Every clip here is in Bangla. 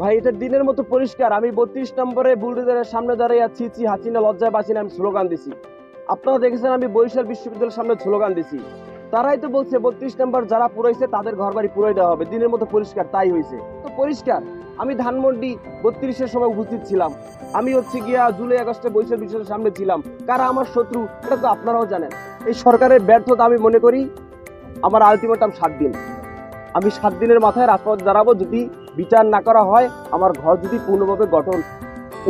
ভাই, এটা দিনের মতো পরিষ্কার। আমি বত্রিশ নম্বরে বুলডোজারের সামনে দাঁড়িয়ে আছি চি হাসিনা লজ্জায় বাসিনা আমি স্লোগান দিছি। আপনারা দেখেছেন আমি বরিশাল বিশ্ববিদ্যালয়ের সামনে স্লোগান দিছি। তারাই তো বলছে, বত্রিশ নম্বর যারা পুরাইছে, তাদের ঘর বাড়ি পুরাই দেওয়া হবে। দিনের মতো পরিষ্কার, তাই হয়েছে তো পরিষ্কার, আমি ধানমন্ডি বত্রিশের সময় উপস্থিত ছিলাম। আমি হচ্ছে গিয়া জুলাই, আগস্টে বৈশাখ বিশ্বের সামনে ছিলাম। কারা আমার শত্রু, এটা তো আপনারাও জানেন। এই সরকারের ব্যর্থতা আমি মনে করি, আমার আলটিমেটাম সাত দিন। আমি সাত দিনের মাথায় রাজপথ দাঁড়াবো যদি বিচার না করা হয়, আমার ঘর যদি পূর্ণভাবে গঠন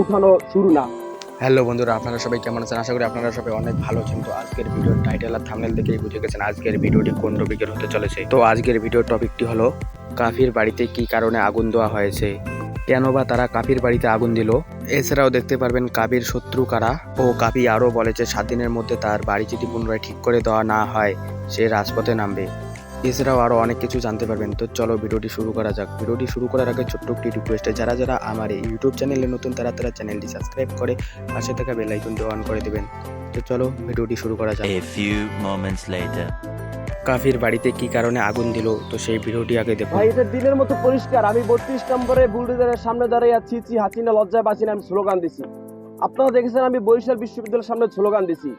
উঠানো শুরু না। হ্যালো বন্ধুরা, আপনারা সবাই কেমন আছেন? আশা করি আপনারা সবাই অনেক ভালো আছেন। তো আজকের ভিডিওর টাইটেল আর থামনেল দেখেই বুঝে গেছেন আজকের ভিডিওটি কোন টপিকের হতে চলেছে। তো আজকের ভিডিওর টপিকটি হলো, কাফির বাড়িতে কি কারণে আগুন দেওয়া হয়েছে? কেন বা তারা কাফির বাড়িতে আগুন দিল? এছাড়াও দেখতে পারবেন কাবির শত্রু কারা? ও কাপি আরও বলে যে সাত দিনের মধ্যে তার বাড়ি যদি পুনরায় ঠিক করে দেওয়া না হয়, সে রাজপথে নামবে। এছাড়াও আরও অনেক কিছু জানতে পারবেন। তো চলো ভিডিওটি শুরু করা যাক। ভিডিওটি শুরু করার আগে ছোট্ট একটি রিকোয়েস্টে যারা যারা আমার এই ইউটিউব চ্যানেলে নতুন তারা তারা চ্যানেলটি সাবস্ক্রাইব করে পাশে থাকা বেল আইকনটি অন করে দেবেন। তো চলো ভিডিওটি শুরু করা যাক। A few moments later. কাফির বাড়িতে কি কারণে আগুন দিল? তো সেই ভিডিওটি আগে দেখুন। ভাই এটা দিনের মতো পরিষ্কার। আমি বত্রিশ নম্বরে বুলডোজারের সামনে দাঁড়িয়ে আছি চি হাসিনা লজ্জায় বাসিনা আমি স্লোগান দিছি। আপনারা দেখেছেন আমি বরিশাল বিশ্ববিদ্যালয়ের সামনে স্লোগান দিছি।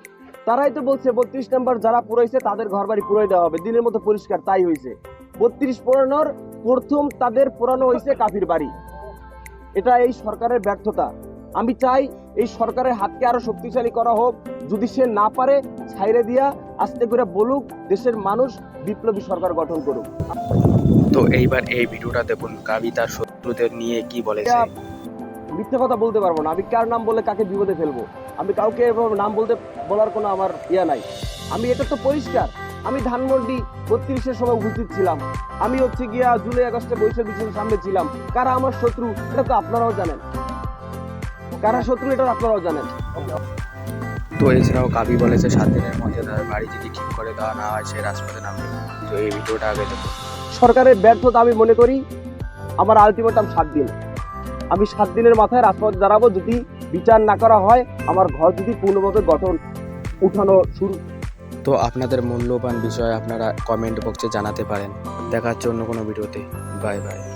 তারাই তো বলছে, বত্রিশ নম্বর যারা পুরাইছে তাদের ঘর বাড়ি পুরাই দেওয়া হবে। দিনের মতো পরিষ্কার, তাই হয়েছে বত্রিশ পুরানোর প্রথম তাদের পুরানো হয়েছে কাফির বাড়ি। এটা এই সরকারের ব্যর্থতা। আমি চাই এই সরকারের হাতকে আরও শক্তিশালী করা হোক। যদি সে না পারে ছাইরে দিয়া আস্তে করে বলুক, দেশের মানুষ বিপ্লবী সরকার গঠন করুক। তো এইবার এই ভিডিওটা দেখুন কাবি তার শত্রুদের নিয়ে কি বলেছে? মিথ্যে কথা বলতে পারব না। আমি কার নাম বলে কাকে বিপদে ফেলব? আমি কাউকে এভাবে নাম বলতে বলার কোনো আমার ইয়া নাই। আমি এটা তো পরিষ্কার। আমি ধানমন্ডি বত্রিশের সময় উপস্থিত ছিলাম। আমি হচ্ছে গিয়া জুলাই আগস্টে বৈশাখ বিশ্বের সামনে ছিলাম। কারা আমার শত্রু এটা তো আপনারাও জানেন। কারা শত্রু এটা আপনারাও জানেন। তো এছাড়াও কাবি বলেছে সাত দিনের মধ্যে তার বাড়ি যদি ঠিক করে দেওয়া না হয় সে রাজপথে নামবে তো এই ভিডিওটা আগে সরকারের ব্যর্থতা আমি মনে করি আমার আলটিমেটাম সাত দিন। আমি সাত দিনের মাথায় রাজপথ দাঁড়াবো যদি বিচার না করা হয়, আমার ঘর যদি পূর্ণভাবে গঠন, উঠানো শুরু। তো আপনাদের মূল্যবান বিষয় আপনারা কমেন্ট বক্সে জানাতে পারেন। দেখার জন্য কোনো ভিডিওতে। Bye bye